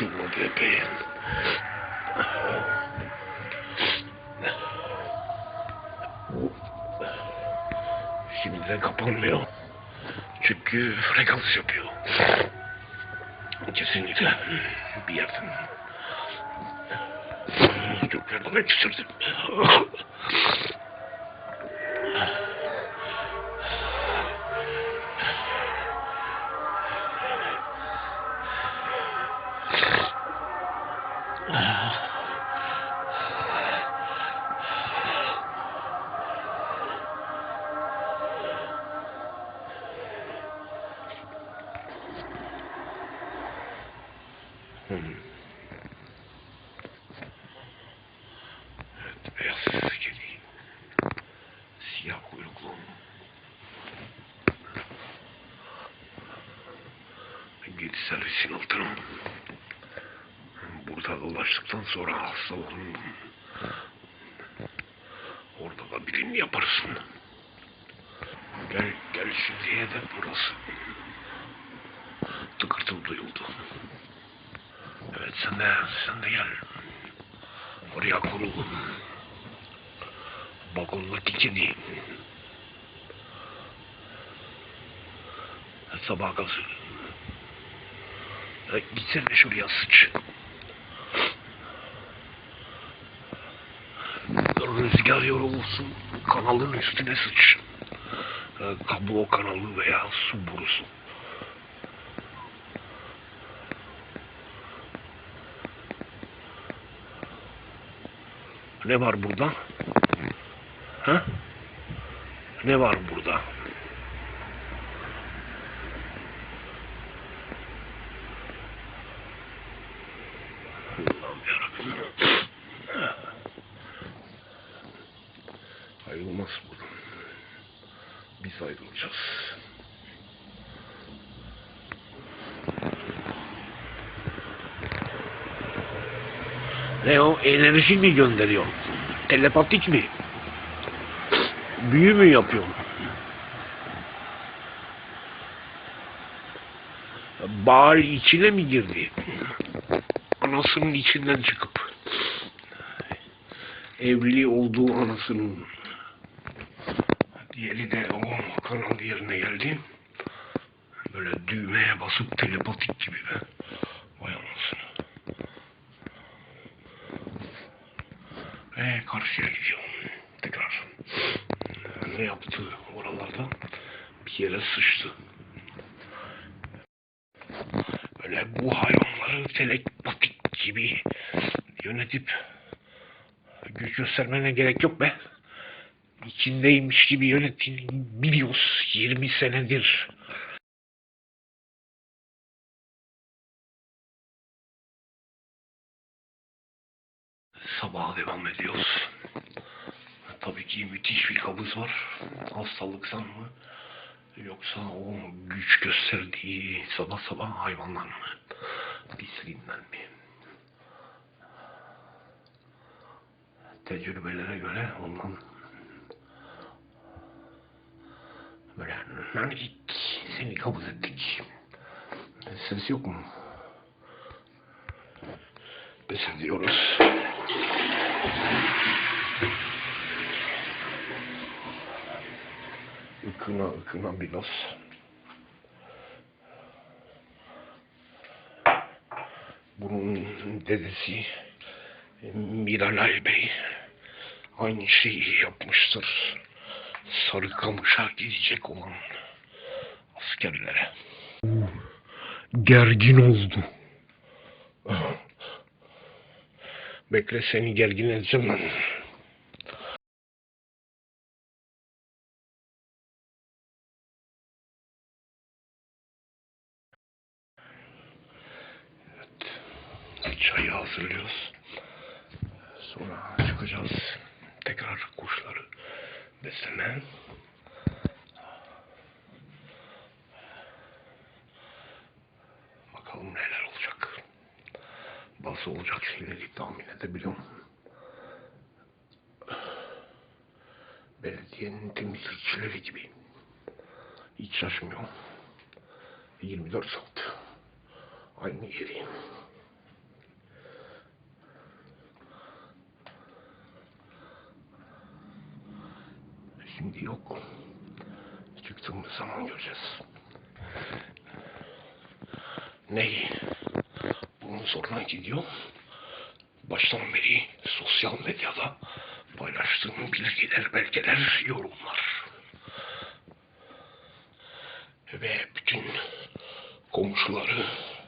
açılmadı epey. Şimdi de kapanmıyor. Çünkü frekans yapıyor. Kesinlikle bir yerden. Çok yerden geçirdim. Sonra hastalandım. Orada da birini yaparsın. Gel, gel şimdiye de burası. Tıkırtım duyuldu. Evet sen de, sen de gel. Oraya kurulun. Balkondaki kedi. Sabah gazı. Gitsene şuraya sıç. Rüzgar yorulsun. Kanalın üstüne sıç. E, kablo kanalı veya su borusu. Ne var burada? Ha? Ne var burada? Ayrılmaz bu. Biz ayrılacağız. Ne o? Enerji mi gönderiyor? Telepatik mi? Büyü mü yapıyor? Bari içine mi girdi? Anasının içinden çıkıp evli olduğu anasının diğeri de o kanal yerine geldi. Böyle düğmeye basıp telepatik gibi be. Vay anasını. Ve karşıya gidiyor. Tekrar. Ne yaptı oralarda? Bir yere sıçtı. Böyle bu hayvanları telepatik gibi yönetip güç göstermene gerek yok be. İçindeymiş gibi yönettiğini biliyoruz 20 senedir. Sabaha devam ediyoruz. Tabii ki müthiş bir kabız var. Hastalıktan mı? Yoksa o güç gösterdiği sabah sabah hayvanlar mı? Pisliğinden mi? Tecrübelere göre ondan böyle nanik seni kabız ettik. Ses yok mu? Pes ediyoruz. Ikına ıkına biraz. Bunun dedesi Miralay Bey aynı şeyi yapmıştır. Sarıkamış'a gidecek olan askerlere. Gergin oldu. Bekle seni gergin edeceğim ben. Evet. Çayı hazırlıyoruz. Sonra çıkacağız. Tekrar kuşları besleme. Bakalım neler olacak. Bazı olacak şeyleri tahmin edebiliyorum. Belediyenin temizlikçileri gibi. Hiç şaşmıyorum. 24 saat. Aynı yeri. Şimdi yok. Çıktığımız zaman göreceğiz. Neyi? Bunun soruna gidiyor. Baştan beri sosyal medyada paylaştığım bilgiler, belgeler, yorumlar. Ve bütün komşuları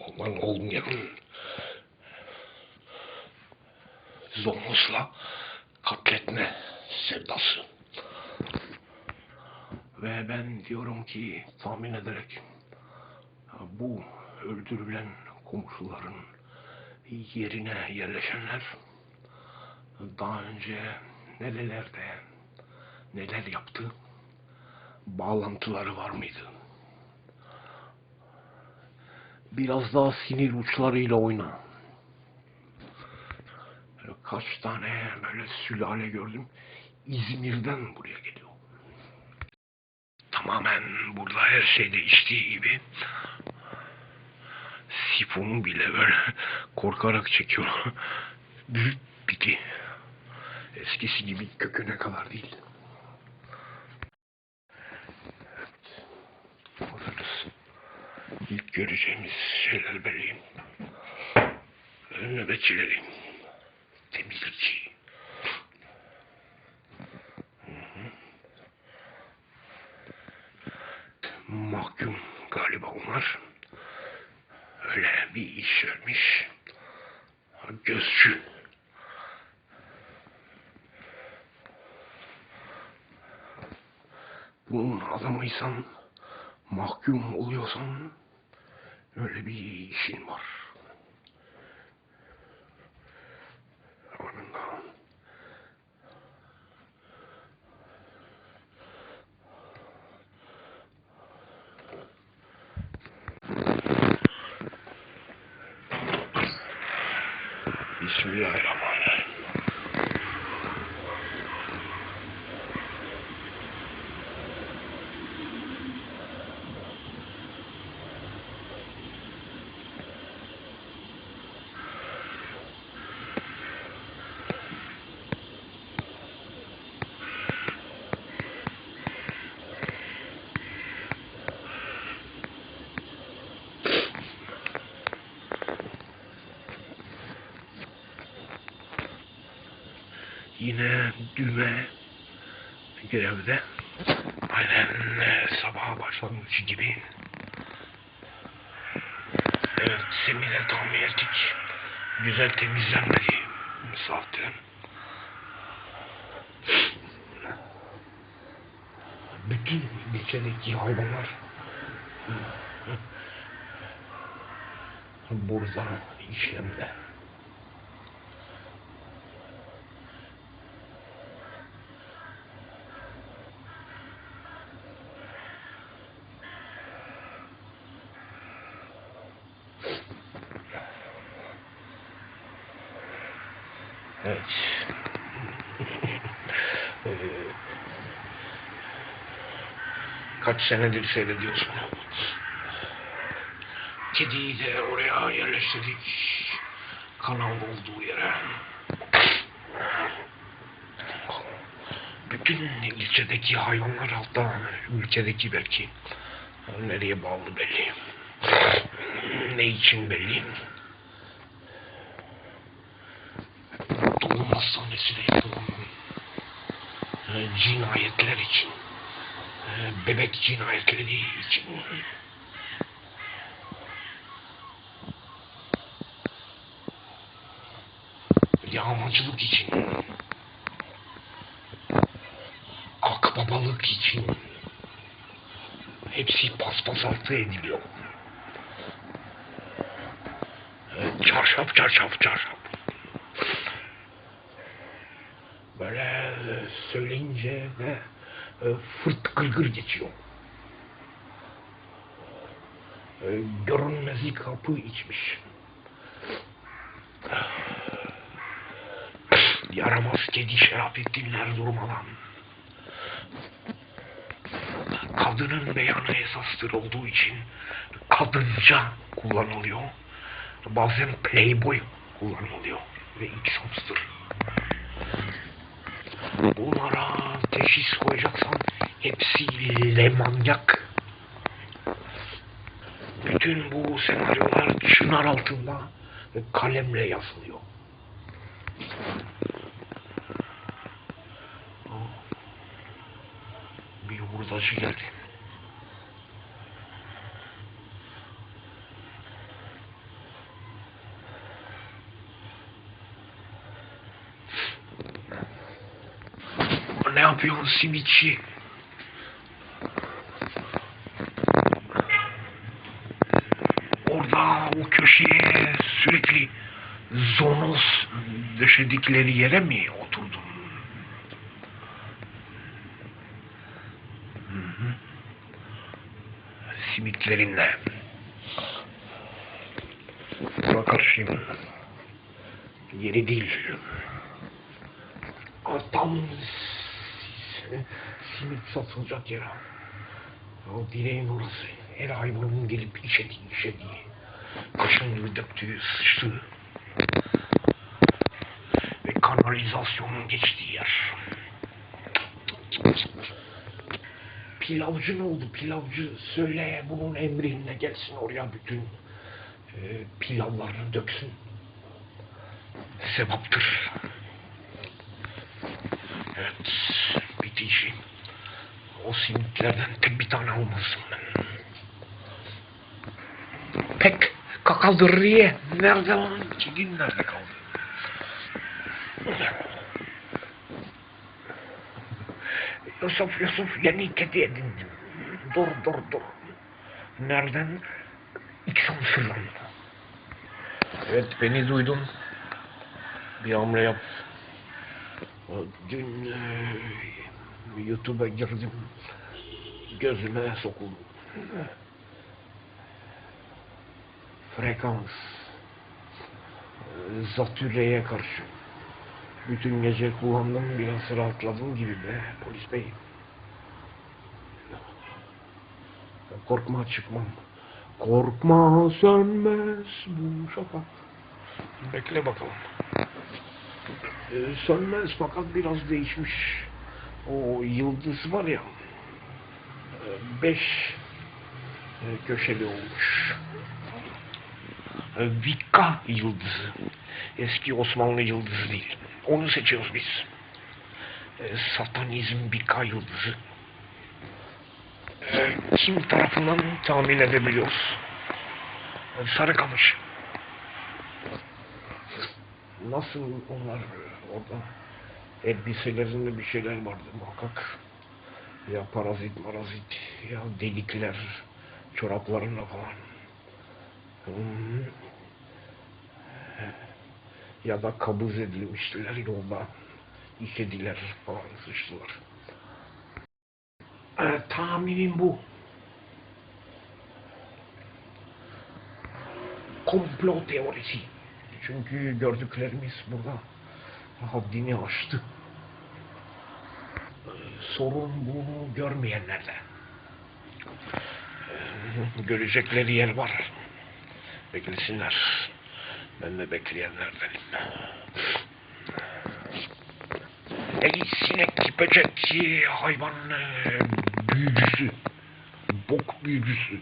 ondan olmayan zormusla katletme sevdası. Ve ben diyorum ki tahmin ederek bu öldürülen komşuların yerine yerleşenler daha önce nerelerde neler yaptı bağlantıları var mıydı? Biraz daha sinir uçlarıyla oyna. Kaç tane böyle sülale gördüm. İzmir'den buraya geliyor. Tamamen burada her şey değiştiği gibi sifonu bile böyle korkarak çekiyor. Büyük biti. Eskisi gibi köküne kadar değil. Evet. Burası. İlk göreceğimiz şeyler belli. Nöbetçileri. Temizlikçi. mahkum galiba onlar. Öyle bir iş vermiş. Gözcü. Bunun adamıysan, mahkum oluyorsan öyle bir işin var. Yine düğme görevde. Aynen e, sabaha başlangıcı gibi. Evet, semine tahmin ettik. Güzel temizlenmedi saatte. Bütün ilçedeki hayvanlar burada işlemde. Evet. Ee, Kaç senedir seyrediyorsun. Kediyi de oraya yerleştirdik. Kanal olduğu yere. Bütün ilçedeki hayvanlar hatta ülkedeki belki nereye bağlı belli. Ne için belli. Doğum hastanesine yapılan e, cinayetler için, e, bebek cinayetleri için. Yağmacılık için, akbabalık için. Hepsi paspas altı ediliyor. E, Çarşaf çarşaf çarşaf. Böyle e, söyleyince de e, fırt gırgır geçiyor. E, Görünmezlik kapı içmiş. Yaramaz kedi Şerafettinler durmadan. Kadının beyanı esastır olduğu için kadınca kullanılıyor. Bazen playboy kullanılıyor ve X-Hamster. Bunlara teşhis koyacaksan hepsi lemanyak. Bütün bu senaryolar çınar altında ve kalemle yazılıyor. Bir hurdacı geldi. Ne yapıyorsun simitçi? Orada o köşeye sürekli zonos döşedikleri yere mi oturdun? Hı hı. Simitlerinle. Yeri değil. Tam simit satılacak yer. O direğin orası. Her hayvanın gelip işediği, işediği. Kaşın gibi döktüğü, sıçtığı. Ve kanalizasyonun geçtiği yer. Pilavcı ne oldu? Pilavcı söyle bunun emrine gelsin oraya bütün e, pilavlarını döksün. Sevaptır. Evet, bitici. O simitlerden tek bir tane almasın ben. Pek kakaldırıya. Nerede lan? Kedin nerede kaldı? Yusuf, Yusuf yeni kedi edindim. Dur, dur, dur. Nereden? İksan sırrım. Evet, beni duydun. Bir hamle yap. Dün YouTube'a girdim. Gözüme sokuldu. Frekans. e, Zatürreye karşı. Bütün gece kullandım biraz rahatladım gibi be polis bey. Korkma çıkmam. Korkma sönmez bu şafak. Bekle bakalım. Ee, sönmez fakat biraz değişmiş. O yıldız var ya. e, Beş e, köşeli olmuş. E, Vikka yıldızı. Eski Osmanlı yıldızı değil. Onu seçiyoruz biz. Satanizm Vikka yıldızı. Kim tarafından tahmin edebiliyoruz? Sarıkamış. Nasıl onlar orada elbiselerinde bir şeyler vardı muhakkak. Ya parazit marazit ya delikler çoraplarına falan. Hmm. Ya da kabız edilmiştiler yolda. İşediler falan sıçtılar. Ee, tahminim bu. Komplo teorisi. Çünkü gördüklerimiz burada haddini aştı. Görmeyenlerde. Ee, Görecekleri yer var. Beklesinler. Ben de bekleyenlerdenim. Ey sinek, böcek, hayvan büyücüsü, bok büyücüsü.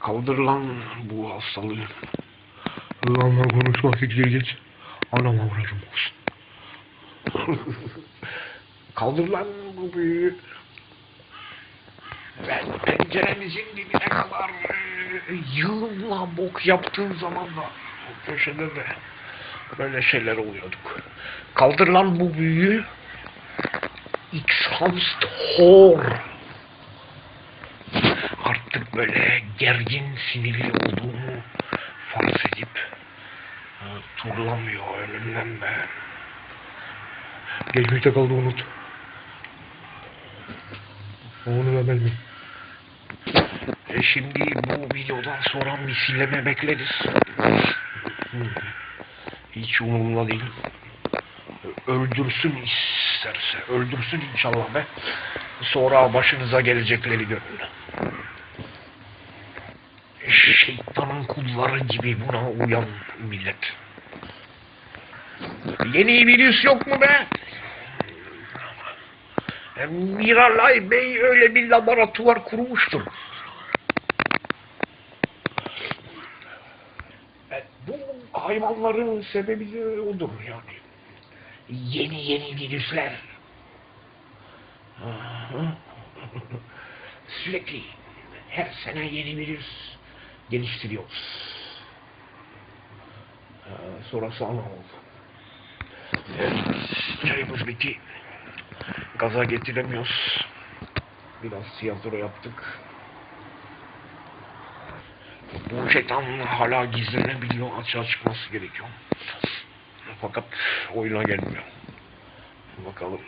Kaldır lan bu hastalığı. Lanla konuşmak siktir geç. Anam avradım olsun. Kaldır lan bu büyüğü. Ben penceremizin dibine kadar e, yığınla bok yaptığım zaman da o köşede de böyle şeyler oluyorduk. Kaldır lan bu büyüğü. X-Hamst Hor. Artık böyle gergin, sinirli olduğumu farz edip e, turlamıyor önümden be. Geçmişte kaldı unut. Onu da mi? E şimdi bu videodan sonra misilleme bekleriz. Hiç umurumda değil. Öldürsün isterse. Öldürsün inşallah be. Sonra başınıza gelecekleri görün. Şeytanın kulları gibi buna uyan millet. Yeni virüs yok mu be? Miralay Bey öyle bir laboratuvar kurmuştur. E, Bu hayvanların sebebi de odur yani. Yeni yeni virüsler. Sürekli her sene yeni virüs geliştiriyoruz. Ee, Sonrası ana oldu. Evet, çayımız bitti. Gaza getiremiyoruz. Biraz tiyatro yaptık. Bu şeytan hala gizlenebiliyor, açığa çıkması gerekiyor. Fakat oyuna gelmiyor. Bakalım.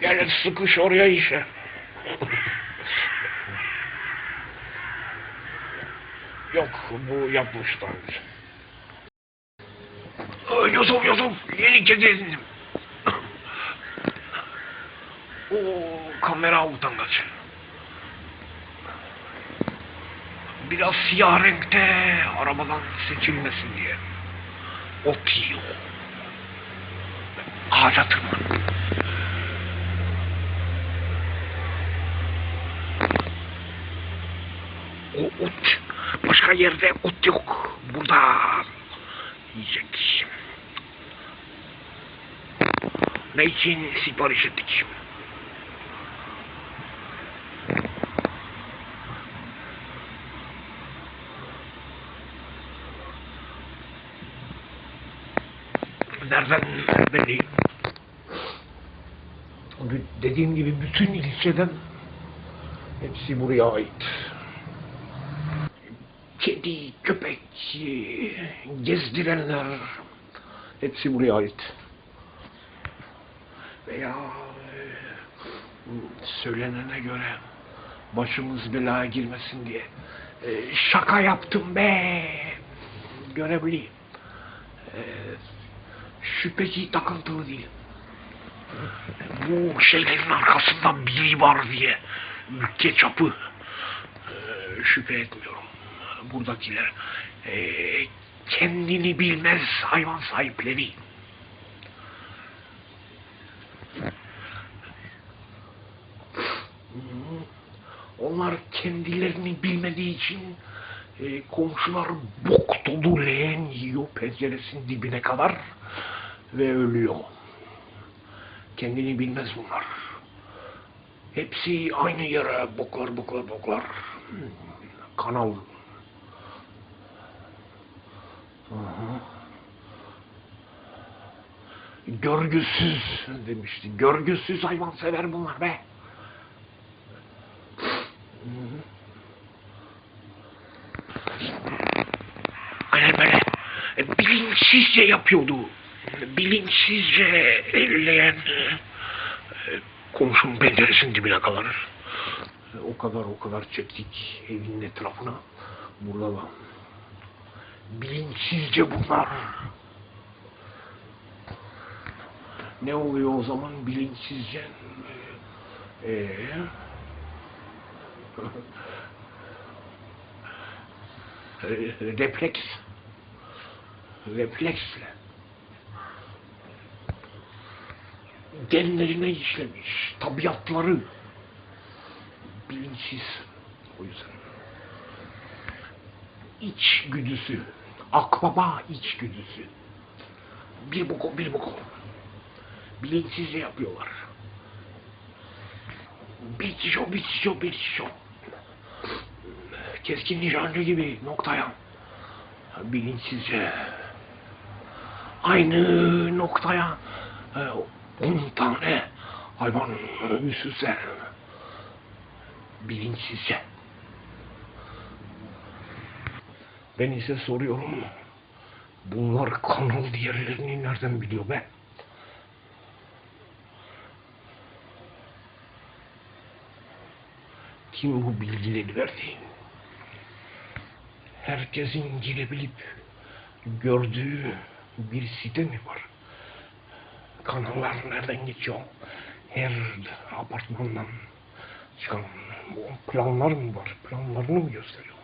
Gel sıkış oraya işe. Yok bu yapmış daha önce. Yusuf Yusuf yeni kez edindim. Oo, kamera utangaç. Biraz siyah renkte arabadan seçilmesin diye. Ot yiyor. Ağaca tırman. O ot. Başka yerde ot yok. Burada yiyecek. Ne için sipariş ettik? Nereden belli? Dediğim gibi bütün ilçeden hepsi buraya ait. Kedi, köpek, gezdirenler hepsi buraya ait. Veya e, söylenene göre başımız belaya girmesin diye e, şaka yaptım be görevli. E, şüpheci takıntılı değil. Bu şeylerin arkasında biri var diye ülke çapı e, şüphe etmiyorum. Buradakiler kendini bilmez hayvan sahipleri. Onlar kendilerini bilmediği için e, komşular bok dolu leğen yiyor penceresinin dibine kadar ve ölüyor. Kendini bilmez bunlar. Hepsi aynı yere boklar boklar boklar. Kanal. Görgüsüz demişti. Görgüsüz hayvansever bunlar be. Aynen böyle. E, Bilinçsizce yapıyordu. Bilinçsizce elleyen e, komşunun penceresinin dibine kadar. E, O kadar o kadar çektik evin etrafına. Burada da. Bilinçsizce bunlar. Ne oluyor o zaman bilinçsizce? Ee, refleks refleksle. Genlerine işlemiş tabiatları bilinçsiz. O yüzden. İç güdüsü akbaba iç güdüsü. Bir bok bir bok bilinçsizce yapıyorlar? Bir şişo bir şişo bir şişo keskin nişancı gibi noktaya. Bilinçsizce aynı noktaya e, on tane hayvan üst üste bilinçsizce ben ise soruyorum bunlar kanal diğerlerini nereden biliyor be? Kim bu bilgileri verdi? Herkesin girebilip gördüğü bir site mi var? kanallar nereden geçiyor? Her apartmandan çıkan planlar mı var? Planlarını mı gösteriyor?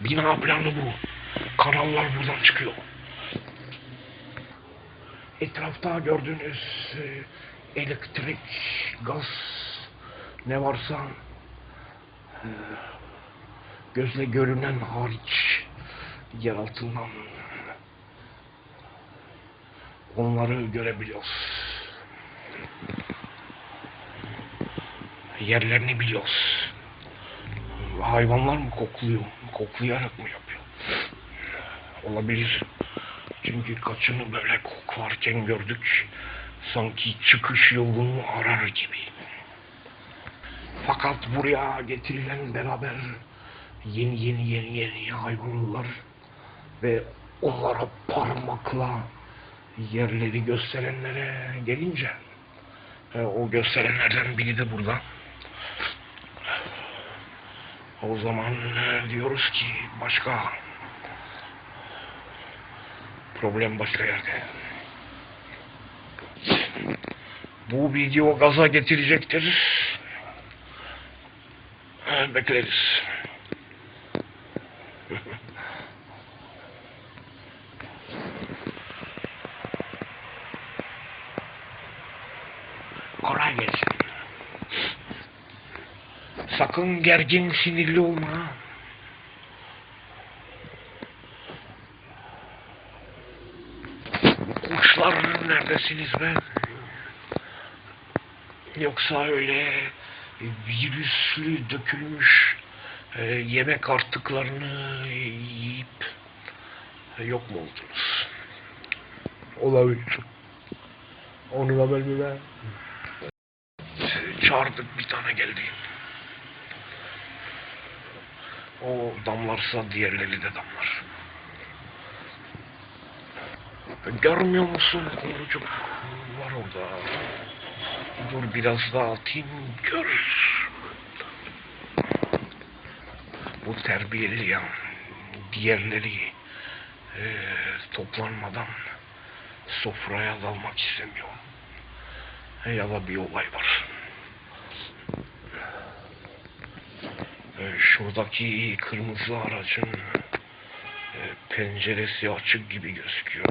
Bina planı bu. Kanallar buradan çıkıyor. Etrafta gördüğünüz e, elektrik, gaz ne varsa e, gözle görünen hariç yer altından onları görebiliyoruz. Yerlerini biliyoruz. Hayvanlar mı kokluyor? Koklayarak mı yapıyor? Olabilir. Çünkü kaçını böyle koklarken gördük. Sanki çıkış yolunu arar gibi. Fakat buraya getirilen beraber yeni yeni yeni yeni hayvanlar ve onlara parmakla yerleri gösterenlere gelince e, o gösterenlerden biri de burada. O zaman e, diyoruz ki başka problem başka yerde. Bu video gaza getirecektir. E, Bekleriz. Kolay gelsin. Sakın gergin sinirli olma. Kuşlar neredesiniz be? Yoksa öyle virüslü dökülmüş e, yemek artıklarını yiyip e, yok mu oldunuz? Olabilir. Onun haberini ver. Çağırdık bir tane geldi. O damlarsa diğerleri de damlar. Görmüyor musun? Kurucuk var orada. Dur biraz daha atayım gör. Bu terbiyeli ya. Diğerleri e, toplanmadan sofraya dalmak istemiyor. Ya da bir olay var. E, şuradaki kırmızı aracın e, penceresi açık gibi gözüküyor.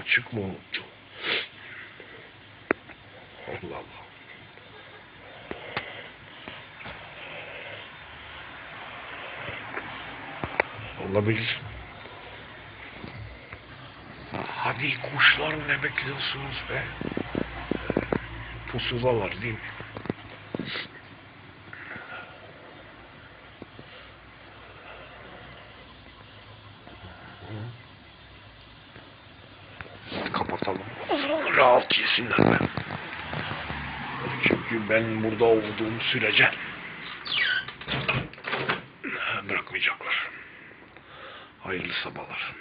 Açık mı unuttu? Allah Allah. Olabilir. Hadi kuşlar ne bekliyorsunuz be? Pusula var değil mi? Kapatalım. Rahat yesinler be. Çünkü ben burada olduğum sürece bırakmayacaklar. Hayırlı sabahlar.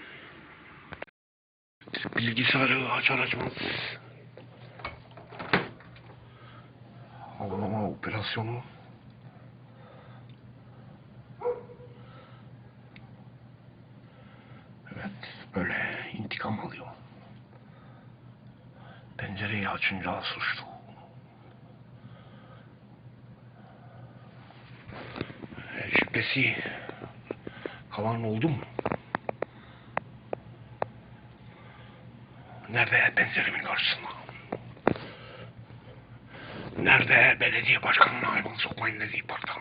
Bilgisayarı açar açmaz avlama operasyonu evet böyle intikam alıyor pencereyi açınca suçlu Şüphesi kalan oldu mu? Nerede penceremin karşısında? Nerede belediye başkanına hayvan sokmayın dediği parkta?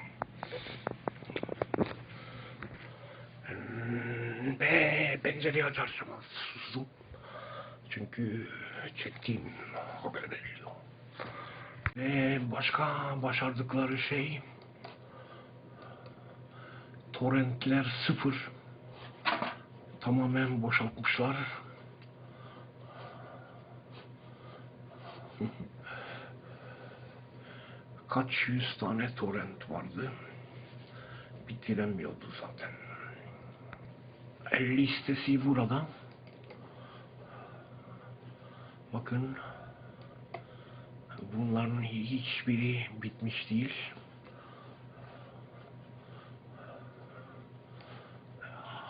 Hmm, Ve pencereyi açarsınız sustum. Çünkü çektiğim haber veriliyor. Ve başka başardıkları şey torrentler sıfır. Tamamen boşaltmışlar. kaç yüz tane torrent vardı. Bitiremiyordu zaten. Listesi burada. Bakın bunların hiçbiri bitmiş değil.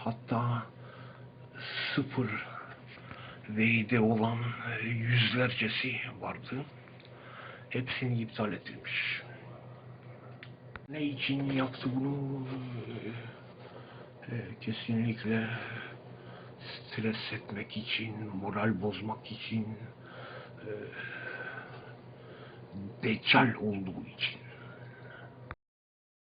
Hatta sıfır Veyde olan yüzlercesi vardı. Hepsini iptal ettirmiş. Ne için yaptı bunu? E, kesinlikle stres etmek için, moral bozmak için, e, deccal olduğu için.